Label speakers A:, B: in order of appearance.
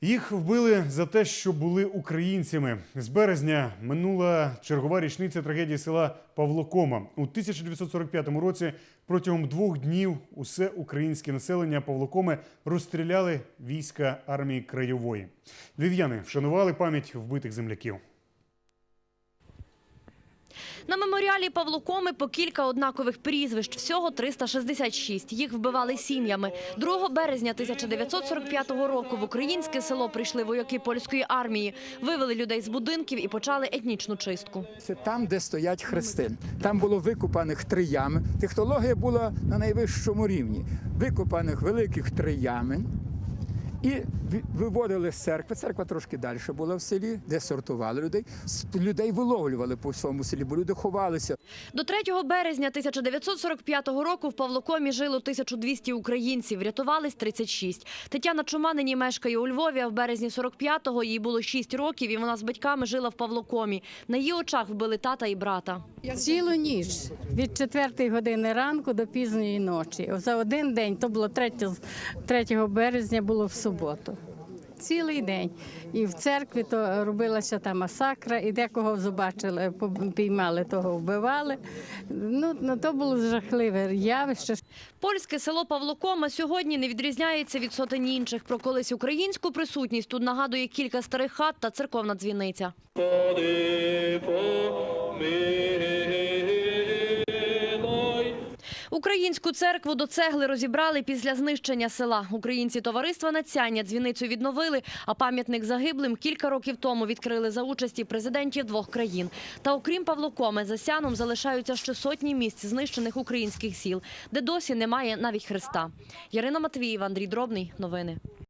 A: Їх вбили за те, що були українцями. З березня минула чергова річниця трагедії села Павлокома. У 1945 році протягом двох днів усе українське населення Павлокоми розстріляли війська армії краєвої. Львів'яни вшанували пам'ять вбитих земляків.
B: На меморіалі Павлокоми по кілька однакових прізвищ, всього 366. Їх вбивали сім'ями. 2 березня 1945 року в українське село прийшли вояки польської армії, вивели людей з будинків і почали етнічну чистку.
C: Це там, де стоять хрестин. Там було викопаних три ями. Технологія була на найвищому рівні. Викопаних великих три ями. І виводили з церкви. Церква трошки далі була в селі, де сортували людей. С- Людей виловлювали по всьому селі, бо люди ховалися.
B: До 3 березня 1945 року в Павлокомі жило 1200 українців, рятувались 36. Тетяна Чума нині мешкає у Львові, а в березні 45-го їй було 6 років, і вона з батьками жила в Павлокомі. На її очах вбили тата і брата.
D: Цілу ніч від 4 години ранку до пізньої ночі. За один день, то було 3, 3 березня, було в суботу. Цілий день. І в церкві то робилася та масакра, і декого побачили, піймали, того вбивали. Ну, ну то було жахливе явище.
B: Польське село Павлокома сьогодні не відрізняється від сотень інших. Про колись українську присутність тут нагадує кілька старих хат та церковна дзвіниця.
E: Господи, помилуй.
B: Українську церкву до цегли розібрали після знищення села. Українці товариства Нацяння дзвіницю відновили, а пам'ятник загиблим кілька років тому відкрили за участі президентів двох країн. Та окрім Павлокоми, за сяном залишаються ще сотні місць знищених українських сіл, де досі немає навіть хреста. Ярина Матвієва, Андрій Дробний. Новини.